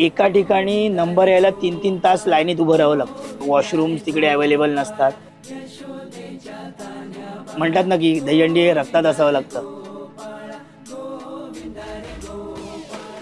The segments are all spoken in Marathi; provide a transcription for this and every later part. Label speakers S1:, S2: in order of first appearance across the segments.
S1: एका ठिकाणी नंबर यायला तीन तीन तास लाईनीत उभं राहावं लागतं. वॉशरूम्स तिकडे अवेलेबल नसतात. म्हणतात ना की दहीहंडी हे रक्तात असावं लागतं.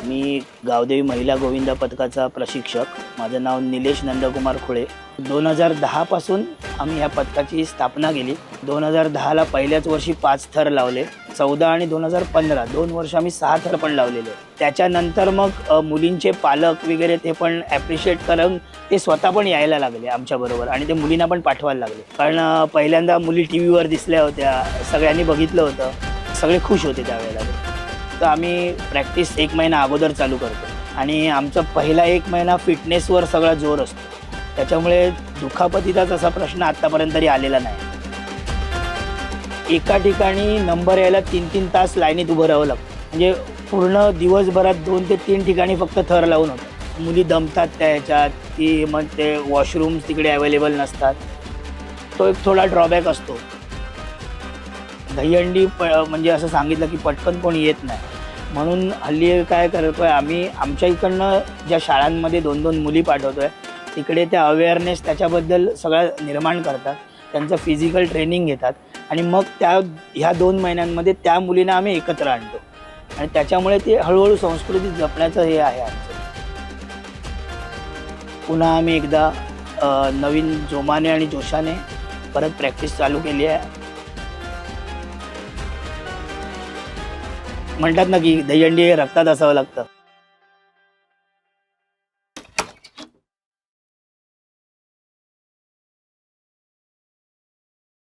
S1: मी गावदेवी महिला गोविंदा पथकाचा प्रशिक्षक. माझं नाव निलेश नंदकुमार खुळे. दोन हजार दहापासून आम्ही ह्या पथकाची स्थापना केली. दोन हजार दहाला पहिल्याच वर्षी पाच थर लावले. चौदा आणि दोन हजार पंधरा दोन वर्ष आम्ही सहा थर पण लावलेले. त्याच्यानंतर मग मुलींचे पालक वगैरे ते पण ॲप्रिशिएट करून ते स्वतः पण यायला लागले आमच्याबरोबर आणि ते मुलींना पण पाठवायला लागले. कारण पहिल्यांदा मुली टी व्हीवर दिसल्या होत्या सगळ्यांनी बघितलं होतं. सगळे खुश होते त्यावेळेला. तर आम्ही प्रॅक्टिस एक महिना अगोदर चालू करतो. आणि आमचा पहिला एक महिना फिटनेसवर सगळा जोर असतो. त्याच्यामुळे दुखापतीचाच असा प्रश्न आत्तापर्यंत तरी आलेला नाही. एका ठिकाणी नंबर यायला तीन तीन तास लाईनीत उभं राहावं लागतं. म्हणजे पूर्ण दिवसभरात दोन ते तीन ठिकाणी फक्त थर लावून होतं. मुली दमतात त्या ह्याच्यात की मग ते वॉशरूम्स तिकडे अवेलेबल नसतात. तो एक थोडा ड्रॉबॅक असतो. दहीहंडी प म्हणजे असं सांगितलं की पटकन कोणी येत नाही. म्हणून हल्ली काय करतो आहे आम्ही आमच्या इकडनं ज्या शाळांमध्ये दोन दोन मुली पाठवतो आहे तिकडे त्या अवेअरनेस त्याच्याबद्दल सगळं निर्माण करतात. त्यांचं फिजिकल ट्रेनिंग घेतात. आणि मग त्या ह्या दोन महिन्यांमध्ये त्या मुलींना आम्ही एकत्र आणतो. आणि त्याच्यामुळे ते हळूहळू संस्कृती जपण्याचं हे आहे आमचं. पुन्हा आम्ही एकदा नवीन जोमाने आणि जोशाने परत प्रॅक्टिस चालू केली आहे. म्हणतात ना की दहीहंडी हे रक्तात असावं लागतं.